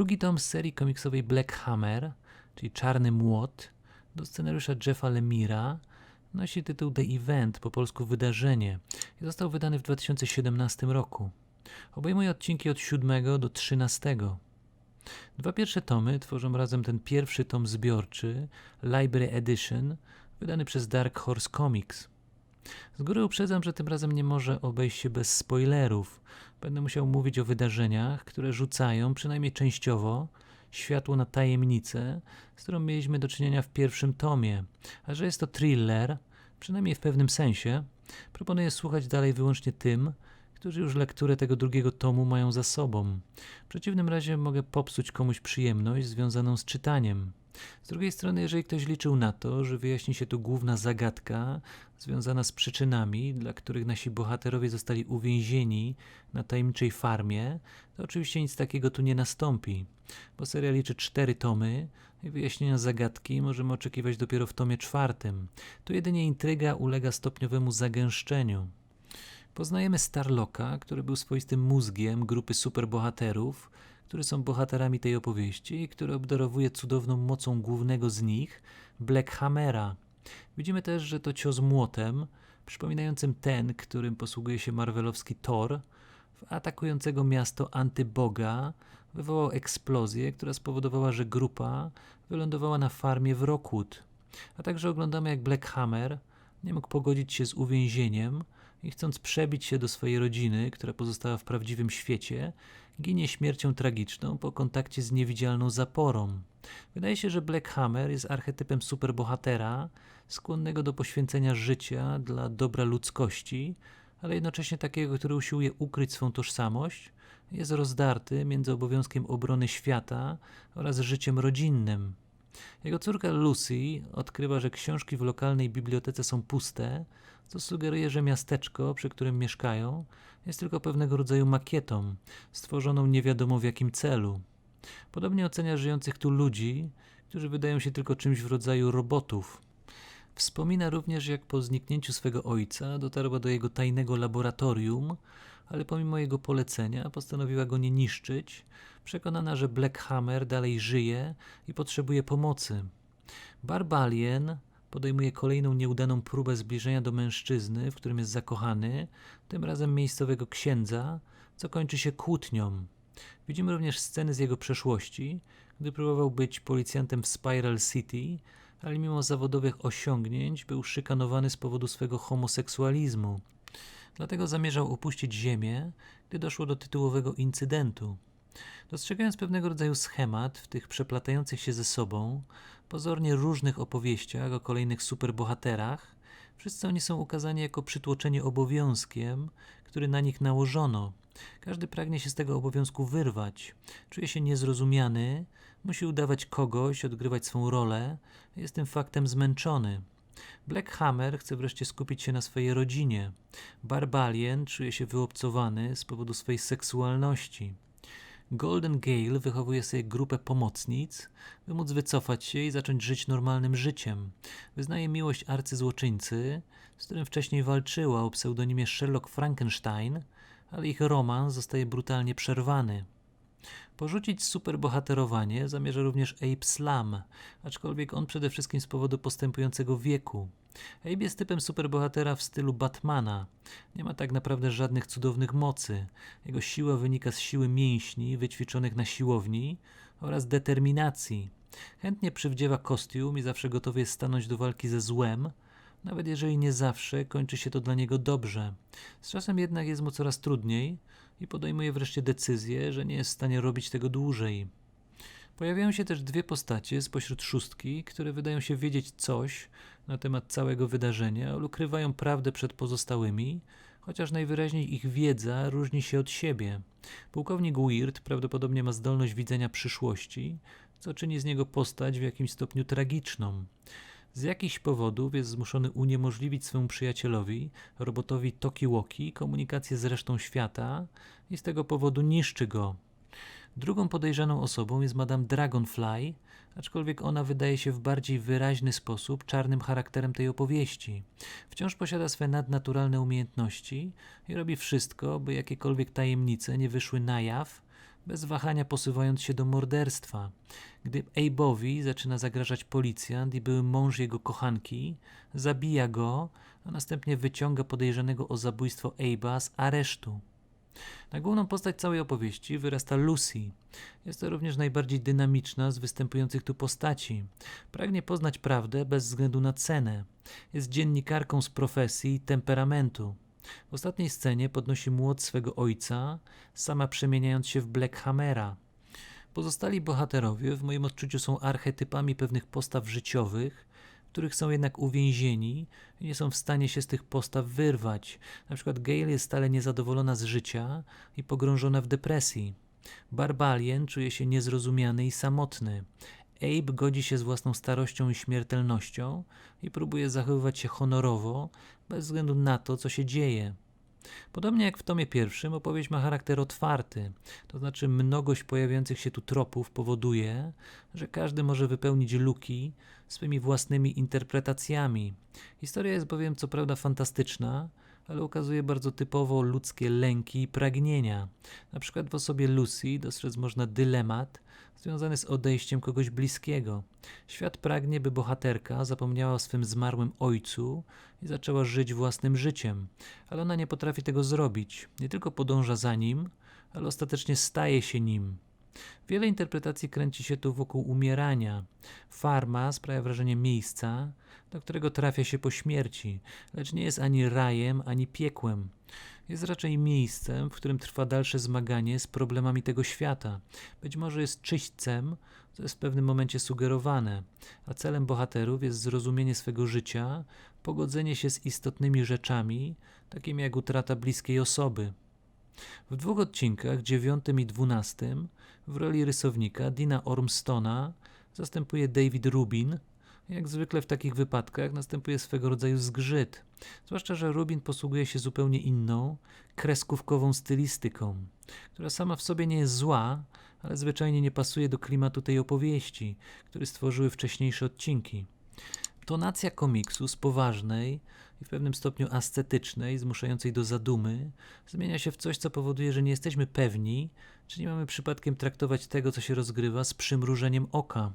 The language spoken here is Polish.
Drugi tom z serii komiksowej Black Hammer, czyli Czarny Młot, do scenariusza Jeffa Lemira, nosi tytuł The Event, po polsku Wydarzenie i został wydany w 2017 roku. Obejmuje odcinki od 7 do 13. Dwa pierwsze tomy tworzą razem ten pierwszy tom zbiorczy, Library Edition, wydany przez Dark Horse Comics. Z góry uprzedzam, że tym razem nie może obejść się bez spoilerów. Będę musiał mówić o wydarzeniach, które rzucają, przynajmniej częściowo, światło na tajemnicę, z którą mieliśmy do czynienia w pierwszym tomie. A że jest to thriller, przynajmniej w pewnym sensie, proponuję słuchać dalej wyłącznie tym, którzy już lekturę tego drugiego tomu mają za sobą. W przeciwnym razie mogę popsuć komuś przyjemność związaną z czytaniem. Z drugiej strony, jeżeli ktoś liczył na to, że wyjaśni się tu główna zagadka związana z przyczynami, dla których nasi bohaterowie zostali uwięzieni na tajemniczej farmie, to oczywiście nic takiego tu nie nastąpi, bo seria liczy cztery tomy i wyjaśnienia zagadki możemy oczekiwać dopiero w tomie czwartym. Tu jedynie intryga ulega stopniowemu zagęszczeniu. Poznajemy Starlocka, który był swoistym mózgiem grupy superbohaterów, którzy są bohaterami tej opowieści i który obdarowuje cudowną mocą głównego z nich, Black Hammera. Widzimy też, że to cios młotem, przypominającym ten, którym posługuje się marvelowski Thor, w atakującego miasto antyboga wywołał eksplozję, która spowodowała, że grupa wylądowała na farmie w Rockwood. A także oglądamy, jak Black Hammer nie mógł pogodzić się z uwięzieniem i chcąc przebić się do swojej rodziny, która pozostała w prawdziwym świecie, ginie śmiercią tragiczną po kontakcie z niewidzialną zaporą. Wydaje się, że Black Hammer jest archetypem superbohatera, skłonnego do poświęcenia życia dla dobra ludzkości, ale jednocześnie takiego, który usiłuje ukryć swą tożsamość, jest rozdarty między obowiązkiem obrony świata oraz życiem rodzinnym. Jego córka Lucy odkrywa, że książki w lokalnej bibliotece są puste, co sugeruje, że miasteczko, przy którym mieszkają, jest tylko pewnego rodzaju makietą, stworzoną nie wiadomo w jakim celu. Podobnie ocenia żyjących tu ludzi, którzy wydają się tylko czymś w rodzaju robotów. Wspomina również, jak po zniknięciu swego ojca dotarła do jego tajnego laboratorium, ale pomimo jego polecenia postanowiła go nie niszczyć, przekonana, że Black Hammer dalej żyje i potrzebuje pomocy. Barbalien podejmuje kolejną nieudaną próbę zbliżenia do mężczyzny, w którym jest zakochany, tym razem miejscowego księdza, co kończy się kłótnią. Widzimy również sceny z jego przeszłości, gdy próbował być policjantem w Spiral City, ale mimo zawodowych osiągnięć był szykanowany z powodu swego homoseksualizmu. Dlatego zamierzał opuścić Ziemię, gdy doszło do tytułowego incydentu. Dostrzegając pewnego rodzaju schemat w tych przeplatających się ze sobą, pozornie różnych opowieściach o kolejnych superbohaterach, wszyscy oni są ukazani jako przytłoczenie obowiązkiem, który na nich nałożono. Każdy pragnie się z tego obowiązku wyrwać, czuje się niezrozumiany, musi udawać kogoś, odgrywać swą rolę, jest tym faktem zmęczony. Black Hammer chce wreszcie skupić się na swojej rodzinie. Barbalien czuje się wyobcowany z powodu swojej seksualności. Golden Gale wychowuje sobie grupę pomocnic, by móc wycofać się i zacząć żyć normalnym życiem. Wyznaje miłość arcyzłoczyńcy, z którym wcześniej walczyła o pseudonimie Sherlock Frankenstein, ale ich romans zostaje brutalnie przerwany. Porzucić superbohaterowanie zamierza również Abe Slam, aczkolwiek on przede wszystkim z powodu postępującego wieku. Abe jest typem superbohatera w stylu Batmana. Nie ma tak naprawdę żadnych cudownych mocy. Jego siła wynika z siły mięśni wyćwiczonych na siłowni oraz determinacji. Chętnie przywdziewa kostium i zawsze gotowy jest stanąć do walki ze złem, nawet jeżeli nie zawsze kończy się to dla niego dobrze. Z czasem jednak jest mu coraz trudniej i podejmuje wreszcie decyzję, że nie jest w stanie robić tego dłużej. Pojawiają się też dwie postacie spośród szóstki, które wydają się wiedzieć coś na temat całego wydarzenia, ale ukrywają prawdę przed pozostałymi, chociaż najwyraźniej ich wiedza różni się od siebie. Pułkownik Weird prawdopodobnie ma zdolność widzenia przyszłości, co czyni z niego postać w jakimś stopniu tragiczną. Z jakichś powodów jest zmuszony uniemożliwić swemu przyjacielowi, robotowi Tokiwoki, komunikację z resztą świata i z tego powodu niszczy go. Drugą podejrzaną osobą jest Madame Dragonfly, aczkolwiek ona wydaje się w bardziej wyraźny sposób czarnym charakterem tej opowieści. Wciąż posiada swe nadnaturalne umiejętności i robi wszystko, by jakiekolwiek tajemnice nie wyszły na jaw, bez wahania posuwając się do morderstwa. Gdy Abe'owi zaczyna zagrażać policjant i były mąż jego kochanki, zabija go, a następnie wyciąga podejrzanego o zabójstwo Abe'a z aresztu. Na główną postać całej opowieści wyrasta Lucy. Jest to również najbardziej dynamiczna z występujących tu postaci. Pragnie poznać prawdę bez względu na cenę. Jest dziennikarką z profesji i temperamentu. W ostatniej scenie podnosi młot swego ojca, sama przemieniając się w Black Hammera. Pozostali bohaterowie w moim odczuciu są archetypami pewnych postaw życiowych, których są jednak uwięzieni i nie są w stanie się z tych postaw wyrwać. Na przykład Gail jest stale niezadowolona z życia i pogrążona w depresji. Barbalien czuje się niezrozumiany i samotny. Abe godzi się z własną starością i śmiertelnością i próbuje zachowywać się honorowo, bez względu na to, co się dzieje. Podobnie jak w tomie pierwszym, opowieść ma charakter otwarty, to znaczy mnogość pojawiających się tu tropów powoduje, że każdy może wypełnić luki swymi własnymi interpretacjami. Historia jest bowiem co prawda fantastyczna, ale ukazuje bardzo typowo ludzkie lęki i pragnienia. Na przykład w osobie Lucy dostrzec można dylemat związany z odejściem kogoś bliskiego. Świat pragnie, by bohaterka zapomniała o swym zmarłym ojcu i zaczęła żyć własnym życiem, ale ona nie potrafi tego zrobić. Nie tylko podąża za nim, ale ostatecznie staje się nim. Wiele interpretacji kręci się tu wokół umierania. Farma sprawia wrażenie miejsca, do którego trafia się po śmierci, lecz nie jest ani rajem, ani piekłem. Jest raczej miejscem, w którym trwa dalsze zmaganie z problemami tego świata. Być może jest czyśćcem, co jest w pewnym momencie sugerowane, a celem bohaterów jest zrozumienie swego życia, pogodzenie się z istotnymi rzeczami, takimi jak utrata bliskiej osoby. W dwóch odcinkach, dziewiątym i dwunastym, w roli rysownika Dina Ormstona zastępuje David Rubin. Jak zwykle w takich wypadkach następuje swego rodzaju zgrzyt, zwłaszcza, że Rubin posługuje się zupełnie inną, kreskówkową stylistyką, która sama w sobie nie jest zła, ale zwyczajnie nie pasuje do klimatu tej opowieści, który stworzyły wcześniejsze odcinki. Tonacja komiksu z poważnej i w pewnym stopniu ascetycznej, zmuszającej do zadumy, zmienia się w coś, co powoduje, że nie jesteśmy pewni, czy nie mamy przypadkiem traktować tego, co się rozgrywa, z przymrużeniem oka.